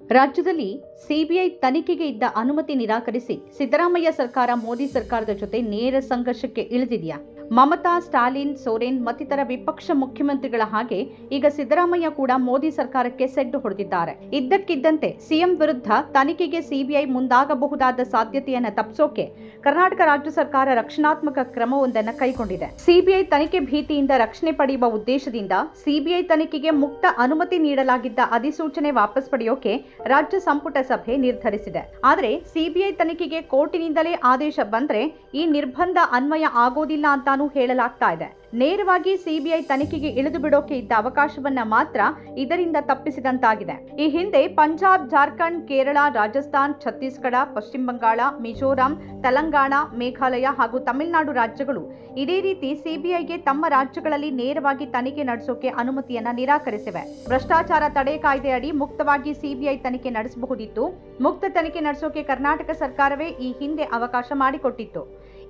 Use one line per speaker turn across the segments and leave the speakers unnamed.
ರಾಜ್ಯದಲ್ಲಿ ಸಿಬಿಐ ತನಿಖೆಗೆ ಇದ್ದ ಅನುಮತಿ ನಿರಾಕರಿಸಿ ಸಿದ್ದರಾಮಯ್ಯ ಸರ್ಕಾರ ಮೋದಿ ಸರ್ಕಾರದ ಜೊತೆ ನೇರ ಸಂಘರ್ಷಕ್ಕೆ ಇಳಿದಿದೆಯಾ? ಮಮತಾ, ಸ್ಟಾಲಿನ್, ಸೋರೆನ್ ಮತ್ತಿತರ ವಿಪಕ್ಷ ಮುಖ್ಯಮಂತ್ರಿಗಳ ಹಾಗೆ ಈಗ ಸಿದ್ದರಾಮಯ್ಯ ಕೂಡ ಮೋದಿ ಸರ್ಕಾರಕ್ಕೆ ಸೆಡ್ಡು ಹೊಡೆದಿದ್ದಾರೆ. ಇದ್ದಕ್ಕಿದ್ದಂತೆ ಸಿಎಂ ವಿರುದ್ಧ ತನಿಖೆಗೆ ಸಿಬಿಐ ಮುಂದಾಗಬಹುದಾದ ಸಾಧ್ಯತೆಯನ್ನ ತಪ್ಪಿಸೋಕೆ ಕರ್ನಾಟಕ ರಾಜ್ಯ ಸರ್ಕಾರ ರಕ್ಷಣಾತ್ಮಕ ಕ್ರಮವೊಂದನ್ನು ಕೈಗೊಂಡಿದೆ. ಸಿಬಿಐ ತನಿಖೆ ಭೀತಿಯಿಂದ ರಕ್ಷಣೆ ಪಡೆಯುವ ಉದ್ದೇಶದಿಂದ ಸಿಬಿಐ ತನಿಖೆಗೆ ಮುಕ್ತ ಅನುಮತಿ ನೀಡಲಾಗಿದ್ದ ಅಧಿಸೂಚನೆ ವಾಪಸ್ ಪಡೆಯೋಕೆ ರಾಜ್ಯ ಸಂಪುಟ ಸಭೆ ನಿರ್ಧರಿಸಿದೆ. ಆದರೆ ಸಿಬಿಐ ತನಿಖೆಗೆ ಕೋರ್ಟಿನಿಂದಲೇ ಆದೇಶ ಬಂದ್ರೆ ಈ ನಿರ್ಬಂಧ ಅನ್ವಯ ಆಗೋದಿಲ್ಲ ಅಂತಾನೂ ಹೇಳಲಾಗ್ತಾ ಇದೆ. ನೇರವಾಗಿ ಸಿಬಿಐ ತನಿಖೆಗೆ ಇಳಿದು ಬಿಡೋಕೆ ಇದ್ದ ಅವಕಾಶವನ್ನ ಮಾತ್ರ ಇದರಿಂದ ತಪ್ಪಿಸಿದಂತಾಗಿದೆ. ಈ ಹಿಂದೆ ಪಂಜಾಬ್, ಜಾರ್ಖಂಡ್, ಕೇರಳ, ರಾಜಸ್ಥಾನ್, ಛತ್ತೀಸ್ಗಢ, ಪಶ್ಚಿಮ ಬಂಗಾಳ, ಮಿಜೋರಾಂ, ತೆಲಂಗಾಣ, ಮೇಘಾಲಯ ಹಾಗೂ ತಮಿಳುನಾಡು ರಾಜ್ಯಗಳು ಇದೇ ರೀತಿ ಸಿಬಿಐಗೆ ತಮ್ಮ ರಾಜ್ಯಗಳಲ್ಲಿ ನೇರವಾಗಿ ತನಿಖೆ ನಡೆಸೋಕೆ ಅನುಮತಿಯನ್ನ ನಿರಾಕರಿಸಿವೆ. ಭ್ರಷ್ಟಾಚಾರ ತಡೆ ಕಾಯ್ದೆ ಅಡಿ ಮುಕ್ತವಾಗಿ ಸಿಬಿಐ ತನಿಖೆ ನಡೆಸಬಹುದಿತ್ತು. ಮುಕ್ತ ತನಿಖೆ ನಡೆಸೋಕೆ ಕರ್ನಾಟಕ ಸರ್ಕಾರವೇ ಈ ಹಿಂದೆ ಅವಕಾಶ ಮಾಡಿಕೊಟ್ಟಿತ್ತು.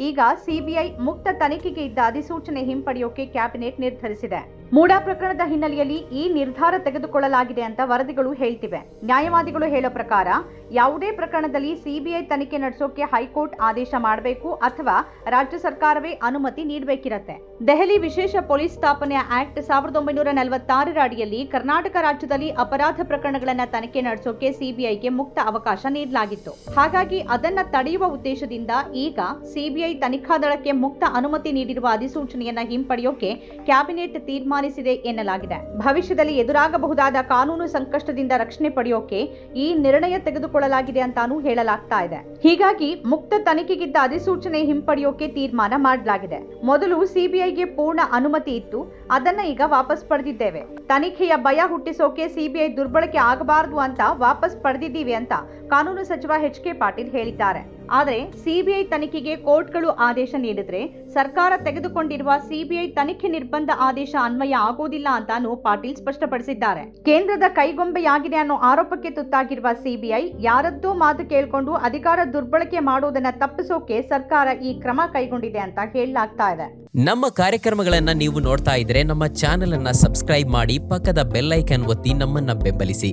ಈಗ ಸಿಬಿಐ ಮುಕ್ತ ತನಿಖೆಗೆ ಇದ್ದ ಅಧಿಸೂಚನೆ ಹಿಂಪಡೆಯೋಕೆ ಕ್ಯಾಬಿನೆಟ್ ನಿರ್ಧರಿಸಿದೆ. ಮೂಡಾ ಪ್ರಕರಣದ ಹಿನ್ನೆಲೆಯಲ್ಲಿ ಈ ನಿರ್ಧಾರ ತೆಗೆದುಕೊಳ್ಳಲಾಗಿದೆ ಅಂತ ವರದಿಗಳು ಹೇಳ್ತಿವೆ. ನ್ಯಾಯವಾದಿಗಳು ಹೇಳೋ ಪ್ರಕಾರ, ಯಾವುದೇ ಪ್ರಕರಣದಲ್ಲಿ ಸಿಬಿಐ ತನಿಖೆ ನಡೆಸೋಕೆ ಹೈಕೋರ್ಟ್ ಆದೇಶ ಮಾಡಬೇಕು ಅಥವಾ ರಾಜ್ಯ ಸರ್ಕಾರವೇ ಅನುಮತಿ ನೀಡಬೇಕಿರತ್ತೆ. ದೆಹಲಿ ವಿಶೇಷ ಪೊಲೀಸ್ ಸ್ಥಾಪನೆ ಆಕ್ಟ್ ಸಾವಿರದ ಒಂಬೈನೂರ ನಲವತ್ತಾರರ ಅಡಿಯಲ್ಲಿ ಕರ್ನಾಟಕ ರಾಜ್ಯದಲ್ಲಿ ಅಪರಾಧ ಪ್ರಕರಣಗಳನ್ನ ತನಿಖೆ ನಡೆಸೋಕೆ ಸಿಬಿಐಗೆ ಮುಕ್ತ ಅವಕಾಶ ನೀಡಲಾಗಿತ್ತು. ಹಾಗಾಗಿ ಅದನ್ನ ತಡೆಯುವ ಉದ್ದೇಶದಿಂದ ಈಗ ಸಿಬಿಐ ತನಿಖಾ ದಳಕ್ಕೆ ಮುಕ್ತ ಅನುಮತಿ ನೀಡಿರುವ ಅಧಿಸೂಚನೆಯನ್ನ ಹಿಂಪಡೆಯೋಕೆ ಕ್ಯಾಬಿನೆಟ್ ತೀರ್ಮಾನಿಸಿದೆ ಎನ್ನಲಾಗಿದೆ. ಭವಿಷ್ಯದಲ್ಲಿ ಎದುರಾಗಬಹುದಾದ ಕಾನೂನು ಸಂಕಷ್ಟದಿಂದ ರಕ್ಷಣೆ ಪಡೆಯೋಕೆ ಈ ನಿರ್ಣಯ ತೆಗೆದುಕೊಳ್ಳಲಾಗಿದೆ ಅಂತಾನೂ ಹೇಳಲಾಗ್ತಾ ಇದೆ. ಹೀಗಾಗಿ ಮುಕ್ತ ತನಿಖೆಗಿದ್ದ ಅಧಿಸೂಚನೆ ಹಿಂಪಡೆಯೋಕೆ ತೀರ್ಮಾನ ಮಾಡಲಾಗಿದೆ. ಮೊದಲು ಸಿಬಿಐಗೆ ಪೂರ್ಣ ಅನುಮತಿ ಇತ್ತು. ಅದನ್ನ ಈಗ ವಾಪಸ್ ಪಡೆದಿದ್ದೇವೆ. ತನಿಖೆಯ ಭಯ ಹುಟ್ಟಿಸೋಕೆ ಸಿಬಿಐ ದುರ್ಬಳಕೆ ಆಗಬಾರದು ಅಂತ ವಾಪಸ್ ಪಡೆದಿದ್ದೀವಿ ಅಂತ ಕಾನೂನು ಸಚಿವ ಎಚ್ ಕೆ ಪಾಟೀಲ್ ಹೇಳಿದ್ದಾರೆ. ಆದರೆ ಸಿಬಿಐ ತನಿಖೆಗೆ ಕೋರ್ಟ್ಗಳು ಆದೇಶ ನೀಡಿದ್ರೆ ಸರ್ಕಾರ ತೆಗೆದುಕೊಂಡಿರುವ ಸಿಬಿಐ ತನಿಖೆ ನಿರ್ಬಂಧ ಆದೇಶ ಅನ್ವಯ ಆಗೋದಿಲ್ಲ ಅಂತಾನು ಪಾಟೀಲ್ ಸ್ಪಷ್ಟಪಡಿಸಿದ್ದಾರೆ. ಕೇಂದ್ರದ ಕೈಗೊಂಬೆಯಾಗಿದೆ ಅನ್ನೋ ಆರೋಪಕ್ಕೆ ತುತ್ತಾಗಿರುವ ಸಿಬಿಐ ಯಾರದ್ದೋ ಮಾತು ಕೇಳಿಕೊಂಡು ಅಧಿಕಾರ ದುರ್ಬಳಕೆ ಮಾಡೋದನ್ನ ತಪ್ಪಿಸೋಕೆ ಸರ್ಕಾರ ಈ ಕ್ರಮ ಕೈಗೊಂಡಿದೆ ಅಂತ ಹೇಳಲಾಗ್ತಾ ಇದೆ.
ನಮ್ಮ ಕಾರ್ಯಕ್ರಮಗಳನ್ನ ನೀವು ನೋಡ್ತಾ ಇದ್ರೆ ನಮ್ಮ ಚಾನೆಲ್ ಅನ್ನ ಸಬ್ಸ್ಕ್ರೈಬ್ ಮಾಡಿ ಪಕ್ಕದ ಬೆಲ್ ಐಕನ್ ಒತ್ತಿ ನಮ್ಮನ್ನ ಬೆಂಬಲಿಸಿ.